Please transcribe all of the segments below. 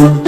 முருகா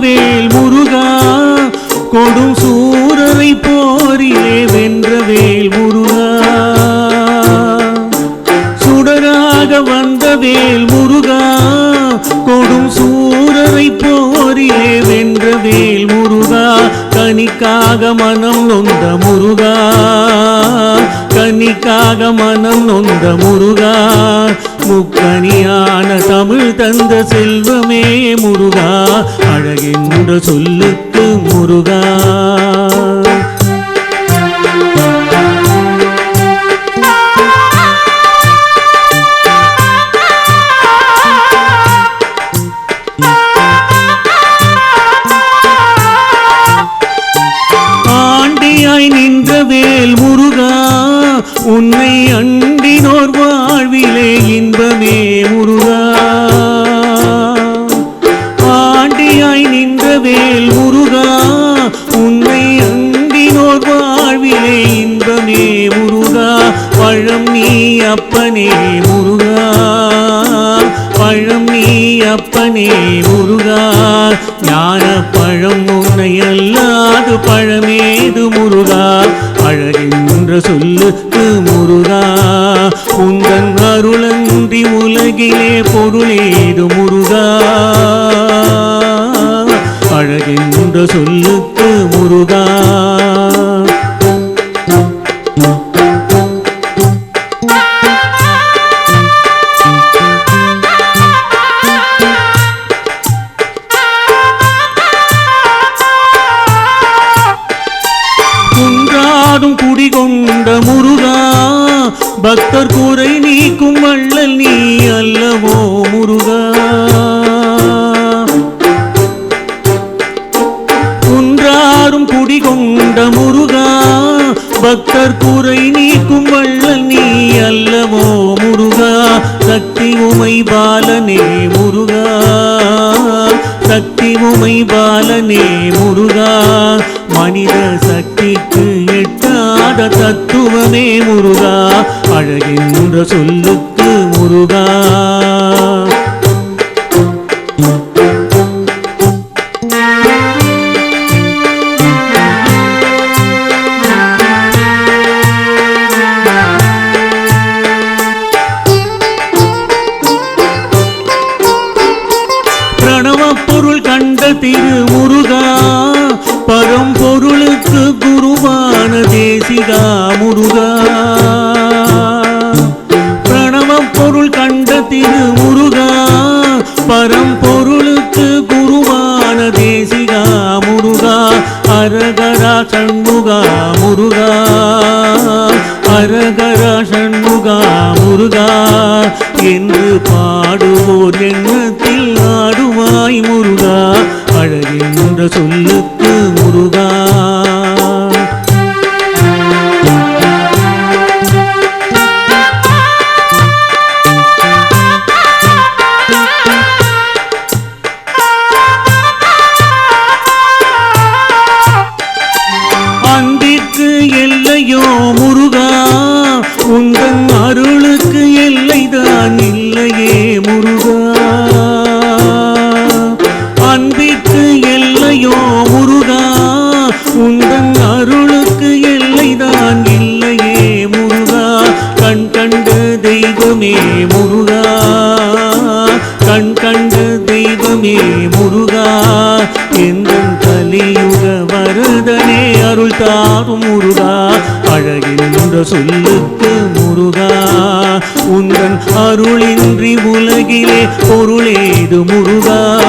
வேல் முருகா கொடும் சூரரை போரிலே வென்ற வேல் முருகா. சுடராக வந்த வேல் முருகா கொடும் சூரரை போரிலே வென்ற வேல் முருகா. கனிக்காக மனம் நொந்த முருகா கனிக்காக மனம் நொந்த முருகா முக்கணியான தமிழ் தந்த செல்வமே முருகா அழகென்ற சொல்லுக்கு முருகா. உன்னை அண்டினோர் வாழ்விலே இன்பமே முருகா. ஆண்டியாய் நின்ற வேல் முருகா உன்னை அண்டினோர் வாழ்விலே இன்பமே முருகா. பழம் நீ அப்பனே முருகா பழம் நீ அப்பனே முருகா. ஞான பழம் உன்னை அல்லாது பழமேது முருகா. அழகின் என்று சொல்லுக்கு முருகா. உந்தன் அருளன்றி உலகிலே பொருளேது முருகா? அழகின்ற சொல்லுக்கு முருகா. நீ அல்லவோ முருகா? குன்றாரும் குடிகொண்ட முருகா பக்தர் குறை நீக்கும் வள்ளல் நீ அல்லவோ முருகா? சக்தி உமை பாலனே முருகா சக்தி உமை பாலனே முருகா. மனித சக்திக்கு எட்டாத தத்துவமே முருகா. அழகின்ற சொல்லுக்கு முருகா. பிரணவ பொருள் கண்ட திரு முருகா பரம்பொருள் அருளுக்கு குருவான தேசிகா முருகா அரகரா சண்முகா முருகா அரகரா சண்முகா முருகா. என்று பாடுவோர் எண்ணத்தில் ஆடுவாய் முருகா அழகின்ற சொல்லுக்கு தெய்வமே முருகா. கண் கண்ட தெய்வமே முருகா. எங்கள் கலியுக வருதனே அருள் தாரும் முருகா. அழகின்ற சொல்லுக்கு முருகா. உந்தன் அருளின்றி உலகிலே பொருளேது முருகா?